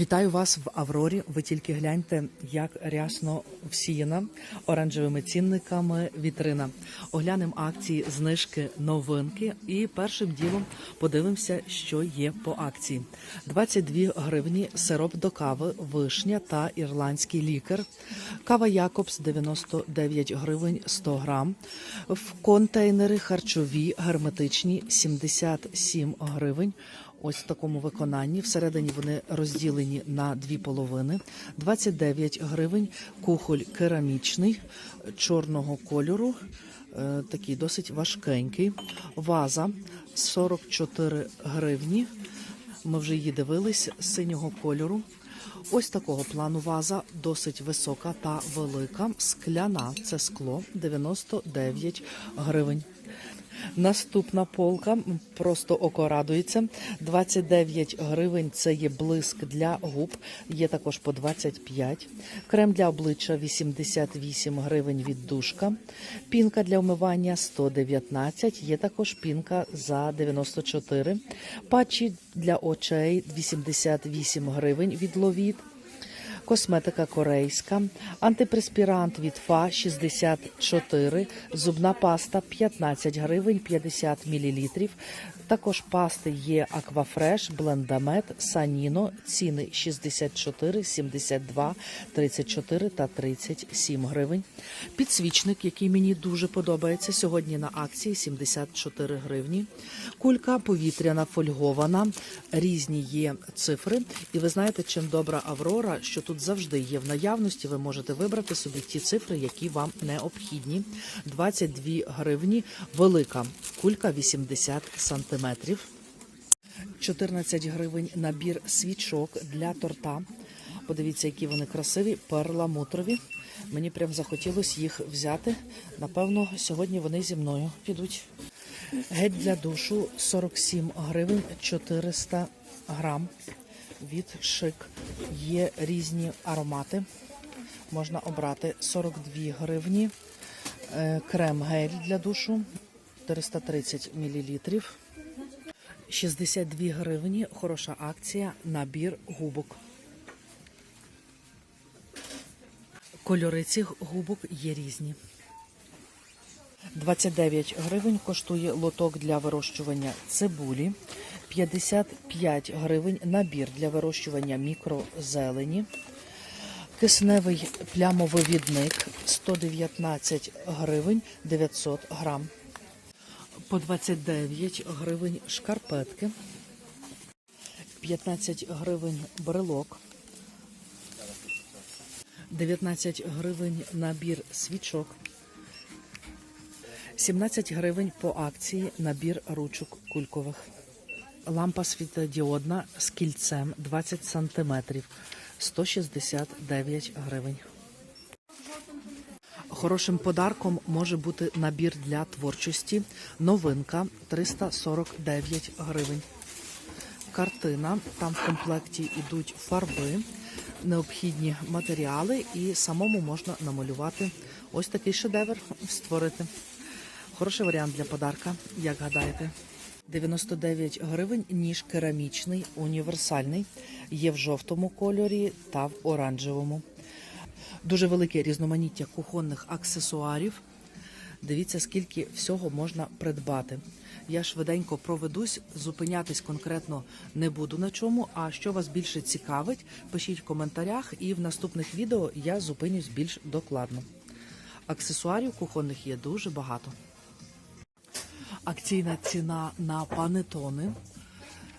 Вітаю вас в Аврорі. Ви тільки гляньте, як рясно всіяна оранжевими цінниками вітрина. Оглянемо акції, знижки, новинки. І першим ділом подивимося, що є по акції: 22 гривні сироп до кави, вишня та ірландський лікар. Кава Якобс 99 гривень 100 грам. В контейнери харчові герметичні 77 гривень. Ось в такому виконанні. Всередині вони розділені на дві половини. 29 гривень. Кухоль керамічний чорного кольору. е, Такий досить важкенький. Ваза 44 гривні. Ми вже її дивились синього кольору. Ось такого плану ваза досить висока та велика. Скляна це скло 99 гривень. Наступна полка просто око радується. 29 гривень це є блиск для губ, є також по 25. Крем для обличчя 88 гривень від душка. Пінка для вмивання 119, є також пінка за 94. Патчі для очей 88 гривень від ловіт. Косметика корейська, антипреспірант від ФА 64, зубна паста 15 гривень 50 мл. Також пасти є Аквафреш, Блендамет, Саніно, ціни 64, 72, 34 та 37 гривень. Підсвічник, який мені дуже подобається, сьогодні на акції 74 гривні. Кулька повітряна фольгована, різні є цифри. І ви знаєте, чим добра Аврора, що тут завжди є в наявності. Ви можете вибрати собі ті цифри, які вам необхідні. 22 гривні, велика кулька 80 сантиметрів. 14 гривень набір свічок для торта. Подивіться, які вони красиві, перламутрові. Мені прям захотілося їх взяти. Напевно, сьогодні вони зі мною підуть. Геть для душу 47 гривень 400 грам від шик. Є різні аромати. Можна обрати 42 гривні. Е, Крем гель для душу 430 мл. 62 гривні. Хороша акція. Набір губок. Кольори цих губок є різні. 29 гривень коштує лоток для вирощування цибулі. 55 гривень набір для вирощування мікрозелені. Кисневий плямовивідник 119 гривень 900 грам. По 29 гривень шкарпетки. 15 гривень брелок. 19 гривень набір свічок. 17 гривень по акції набір ручок кулькових. Лампа світодіодна з кільцем 20 сантиметрів 169 гривень. Хорошим подарком може бути набір для творчості. Новинка 349 гривень. Картина. Там в комплекті йдуть фарби, необхідні матеріали, і самому можна намалювати ось такий шедевр створити. Хороший варіант для подарка, як гадаєте. 99 гривень ніж керамічний, універсальний. Є в жовтому кольорі та в оранжевому. Дуже велике різноманіття кухонних аксесуарів. Дивіться, скільки всього можна придбати. Я швиденько проведусь, зупинятись конкретно не буду на чому. А що вас більше цікавить, пишіть в коментарях, і в наступних відео я зупинюсь більш докладно. Аксесуарів кухонних є дуже багато. Акційна ціна на панетони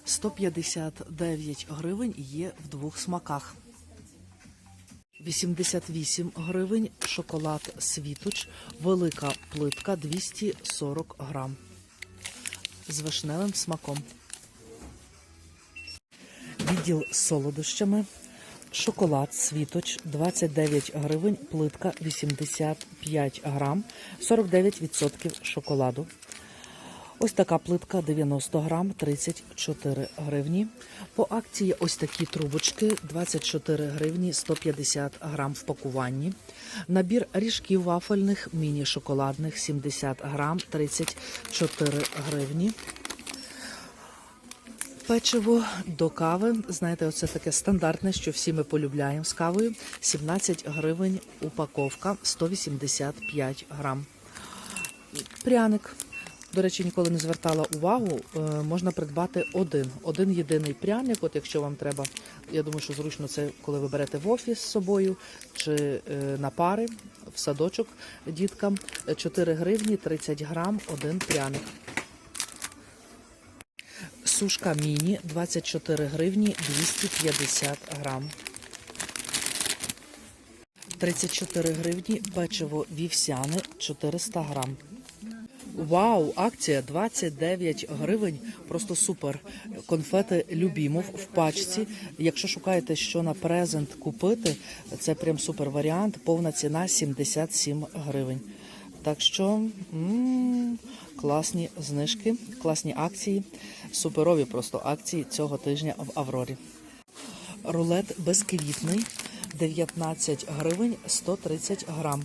159 гривень є в двох смаках. 88 гривень шоколад світоч, велика плитка 240 грам з вишневим смаком. Відділ з солодощами. Шоколад світоч 29 гривень, плитка 85 грам, 49% шоколаду. Ось така плитка 90 грам, 34 гривні. По акції ось такі трубочки 24 гривні, 150 грам в пакуванні. Набір ріжків вафельних, міні-шоколадних 70 грам, 34 гривні. Печиво до кави. Знаєте, оце таке стандартне, що всі ми полюбляємо з кавою. 17 гривень упаковка, 185 грам. Пряник. До речі, ніколи не звертала увагу. е, Можна придбати один. Один єдиний пряник. От якщо вам треба, я думаю, що зручно це, коли ви берете в офіс з собою чи е, на пари в садочок діткам. 4 гривні 30 грам, один пряник. Сушка міні 24 гривні 250 грам. 34 гривні печиво вівсяне 400 грам. Вау, акція 29 гривень. Просто супер. Конфети Любімов в пачці. Якщо шукаєте, що на презент купити, це прям супер варіант. Повна ціна 77 гривень. Так що м, класні знижки, класні акції, суперові просто акції цього тижня в Аврорі. Рулет безквітний 19 гривень 130 грам.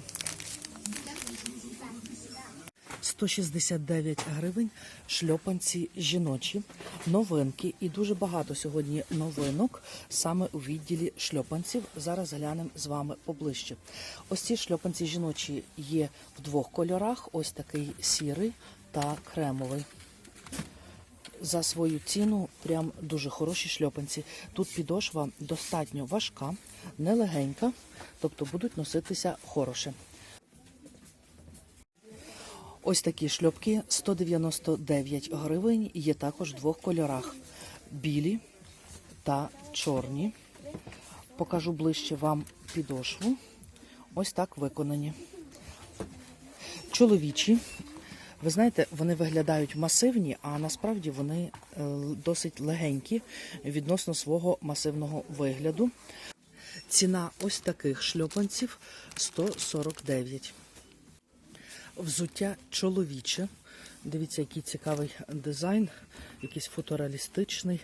169 гривень шльопанці жіночі, новинки і дуже багато сьогодні новинок саме у відділі шльопанців. Зараз глянемо з вами поближче. Ось ці шльопанці жіночі є в двох кольорах: ось такий сірий та кремовий. За свою ціну прям дуже хороші шльопанці. Тут підошва достатньо важка, нелегенька, тобто будуть носитися хороше. Ось такі шльопки 199 гривень. Є також в двох кольорах: білі та чорні. Покажу ближче вам підошву. Ось так виконані. Чоловічі. Ви знаєте, вони виглядають масивні, а насправді вони е, досить легенькі відносно свого масивного вигляду. Ціна ось таких шльопанців 149. Взуття чоловіче. Дивіться, який цікавий дизайн, якийсь фотореалістичний.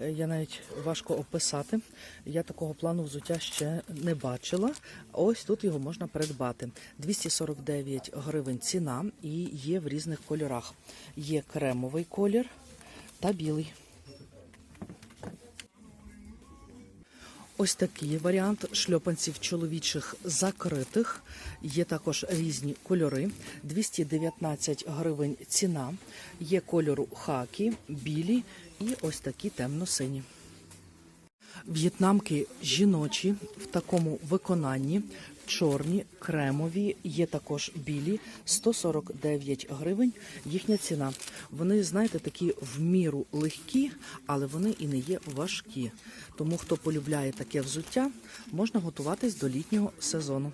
Е, Я навіть важко описати. Я такого плану взуття ще не бачила. Ось тут його можна придбати. 249 гривень ціна і є в різних кольорах. Є кремовий колір та білий. Ось такий варіант шльопанців чоловічих закритих. Є також різні кольори. 219 гривень ціна. Є кольору хакі, білі і ось такі темно-сині. В'єтнамки жіночі в такому виконанні. Чорні, кремові, є також білі, 149 гривень. Їхня ціна. Вони, знаєте, такі в міру легкі, але вони і не є важкі. Тому хто полюбляє таке взуття, можна готуватись до літнього сезону.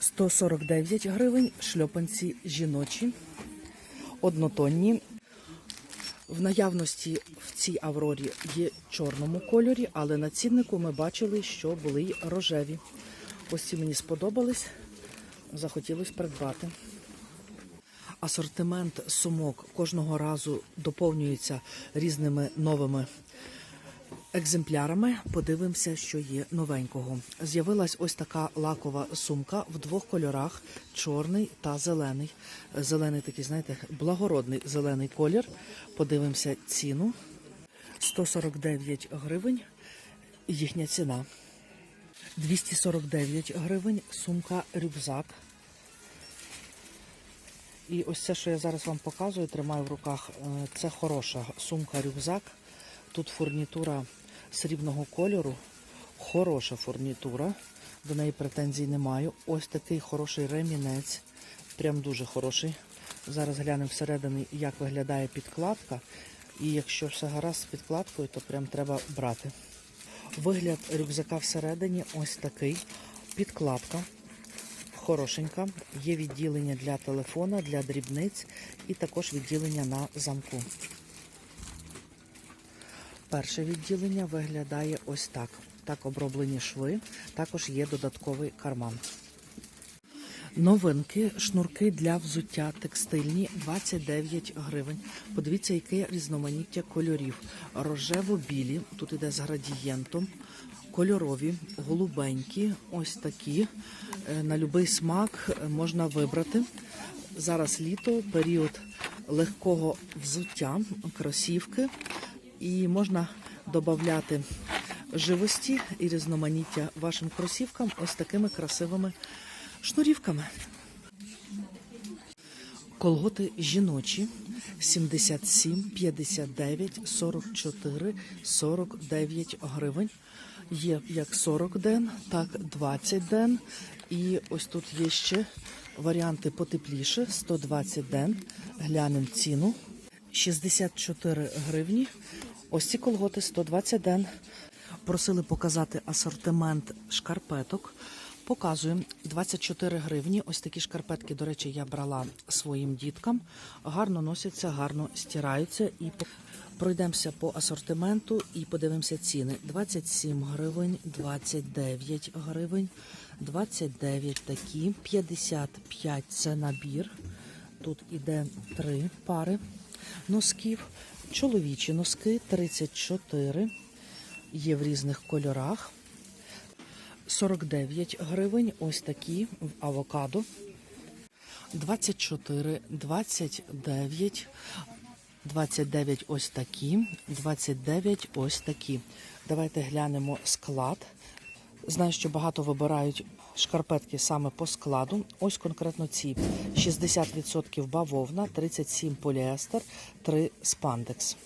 149 гривень шльопанці жіночі, однотонні. В наявності в цій аврорі є чорному кольорі, але на ціннику ми бачили, що були й рожеві. Ось ці мені сподобались, захотілося придбати. Асортимент сумок кожного разу доповнюється різними новими екземплярами. Подивимося, що є новенького. З'явилась ось така лакова сумка в двох кольорах: чорний та зелений. Зелений такий, знаєте, благородний зелений колір. Подивимося ціну. 149 гривень. Їхня ціна. 249 гривень. Сумка рюкзак. І ось це, що я зараз вам показую, тримаю в руках. е, Це хороша сумка-рюкзак. Тут фурнітура срібного кольору, хороша фурнітура. До неї претензій не маю. Ось такий хороший ремінець. Прям дуже хороший. Зараз глянемо всередині, як виглядає підкладка. І якщо все гаразд з підкладкою, то прям треба брати. Вигляд рюкзака всередині ось такий. Підкладка хорошенька. Є відділення для телефона, для дрібниць і також відділення на замку. Перше відділення виглядає ось так. Так оброблені шви. Також є додатковий карман. Новинки, шнурки для взуття текстильні 29 гривень. Подивіться, яке різноманіття кольорів. Рожево-білі, тут іде з градієнтом, кольорові, голубенькі, ось такі. Е, На будь-який смак е, можна вибрати. Зараз літо, період легкого взуття, кросівки, і можна додати живості і різноманіття вашим кросівкам ось такими красивими шнурівками. Колготи жіночі 77, 59, 44, 49 гривень. Є як 40 ден, так 20 ден. І ось тут є ще варіанти потепліше 120 ден. Глянемо ціну. 64 гривні. Ось ці колготи 120 ден. Просили показати асортимент шкарпеток. Показуємо 24 гривні. Ось такі шкарпетки, до речі, я брала своїм діткам. Гарно носяться, гарно стираються. І пройдемося по асортименту і подивимося ціни. 27 гривень, 29 гривень, 29 такі, 55 це набір. Тут іде три пари носків. Чоловічі носки 34. Є в різних кольорах. 49 гривень. Ось такі в авокадо. 24, 29, 29 ось такі, 29 ось такі. Давайте глянемо склад. Знаю, що багато вибирають шкарпетки саме по складу. Ось конкретно ці 60% бавовна, 37 поліестер, 3 спандекс.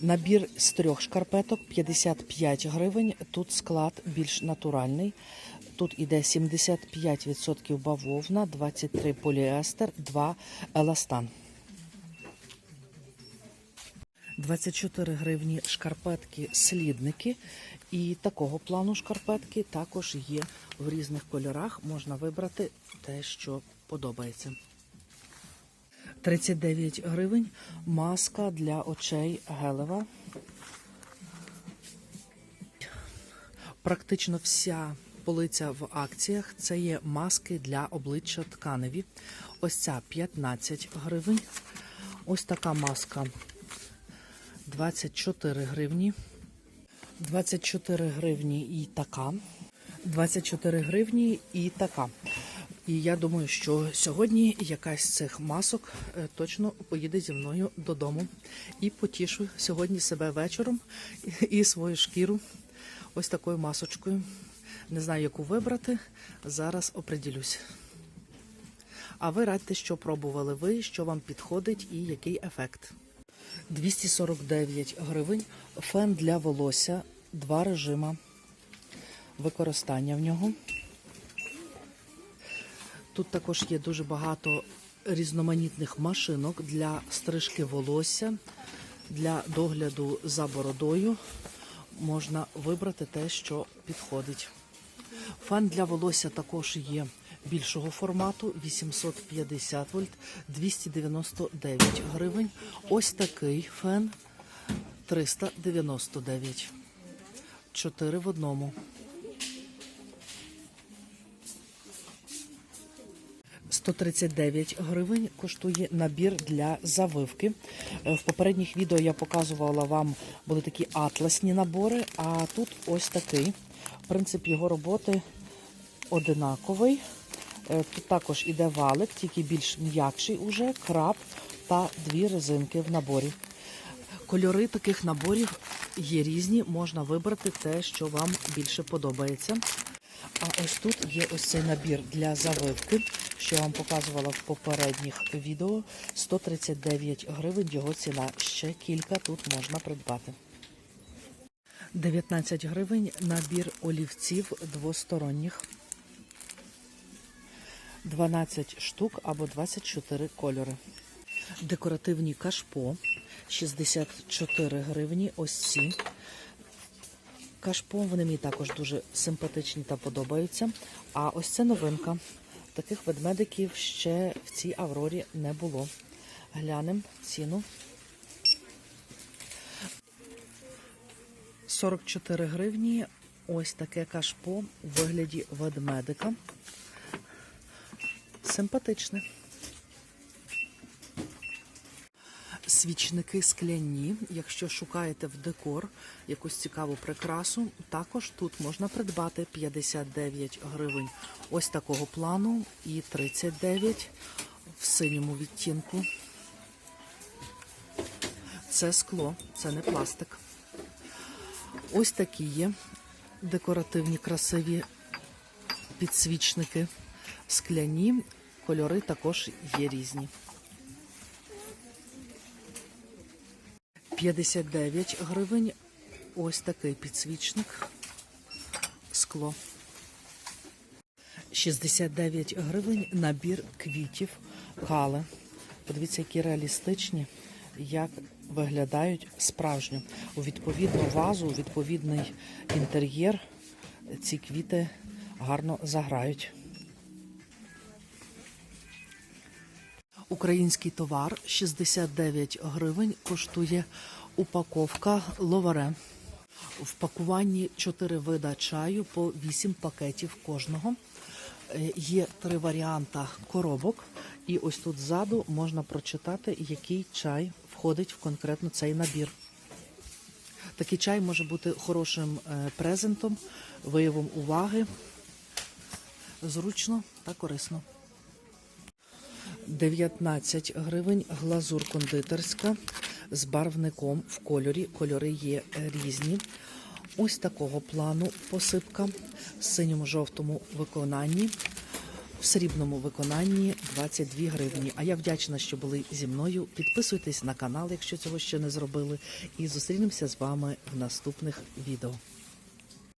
Набір з трьох шкарпеток 55 гривень. Тут склад більш натуральний. Тут іде 75% бавовна, 23 поліестер, 2 еластан. 24 гривні шкарпетки слідники. І такого плану шкарпетки також є в різних кольорах. Можна вибрати те, що подобається. 39 гривень. Маска для очей гелева. Практично вся полиця в акціях. Це є маски для обличчя тканеві. Ось ця 15 гривень. Ось така маска 24 гривні. 24 гривні і така. 24 гривні і така. І я думаю, що сьогодні якась з цих масок е, точно поїде зі мною додому і потішу сьогодні себе вечором і свою шкіру ось такою масочкою. Не знаю, яку вибрати. Зараз оприділюсь. А ви радьте, що пробували ви, що вам підходить і який ефект. 249 гривень. Фен для волосся, два режима використання в нього. Тут також є дуже багато різноманітних машинок для стрижки волосся, для догляду за бородою. Можна вибрати те, що підходить. Фен для волосся також є більшого формату 850 вольт 299 гривень. Ось такий фен 399. Чотири в одному. 139 гривень коштує набір для завивки. Е, В попередніх відео я показувала вам були такі атласні набори, а тут ось такий. Принцип його роботи одинаковий. Е, Тут також іде валик, тільки більш м'якший уже, краб та дві резинки в наборі. Кольори таких наборів є різні, можна вибрати те, що вам більше подобається. А ось тут є ось цей набір для завивки, що я вам показувала в попередніх відео. 139 гривень його ціна. Ще кілька тут можна придбати. 19 гривень набір олівців двосторонніх. 12 штук або 24 кольори. Декоративні кашпо 64 гривні. Ось ці. Кашпо вони мені також дуже симпатичні та подобаються. А ось це новинка. Таких ведмедиків ще в цій Аврорі не було. Глянемо ціну. 44 гривні. Ось таке кашпо у вигляді ведмедика. Симпатичне. Свічники скляні. Якщо шукаєте в декор якусь цікаву прикрасу, також тут можна придбати 59 гривень ось такого плану і 39 в синьому відтінку. Це скло, це не пластик. Ось такі є декоративні, красиві підсвічники. Скляні, кольори також є різні. 59 гривень. Ось такий підсвічник. Скло. 69 гривень набір квітів кали. Подивіться, які реалістичні, як виглядають справжньо. У відповідну вазу, у відповідний інтер'єр ці квіти гарно заграють. Український товар 69 гривень коштує упаковка ловаре. В пакуванні 4 вида чаю по 8 пакетів кожного. Е, Є три варіанти коробок, і ось тут ззаду можна прочитати, який чай входить в конкретно цей набір. Такий чай може бути хорошим е, презентом, виявом уваги, зручно та корисно. 19 гривень глазур кондитерська з барвником в кольорі. Кольори є різні. Ось такого плану посипка в синьому жовтому виконанні. В срібному виконанні 22 гривні. А я вдячна, що були зі мною. Підписуйтесь на канал, якщо цього ще не зробили. І зустрінемося з вами в наступних відео.